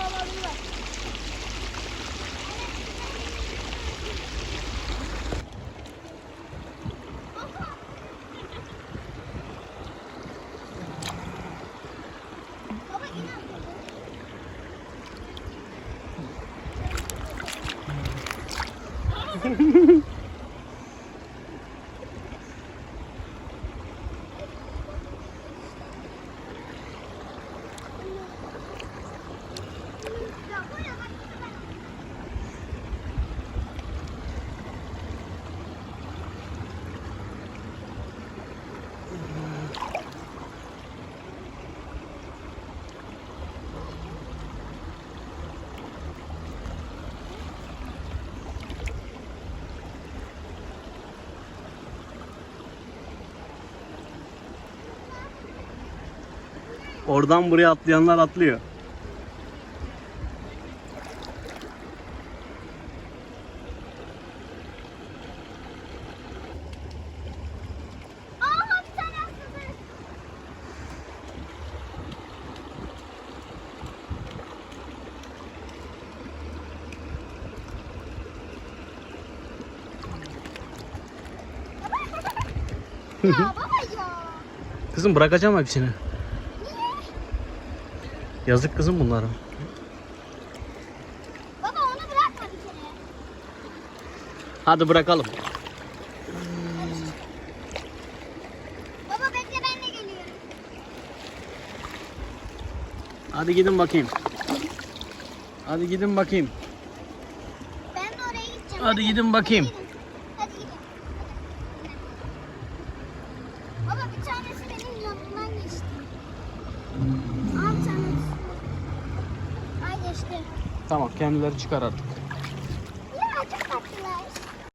alabiliyor. Mm-hmm. Oradan buraya atlayanlar atlıyor. Ya baba ya. Kızım bırakacağım hepsini. Yazık kızım bunlara. Baba onu bırakma bir kere. Hadi bırakalım. Baba bekle ben de geliyorum. Hadi gidin bakayım. Hadi gidin bakayım. Ben de oraya gideceğim. Hadi gidin bakayım. Gidin. Hadi gidin. Baba bir tanesi benim yanımdan geçti. Aa bir tanesi. Ay geçti. Tamam kendileri çıkar artık.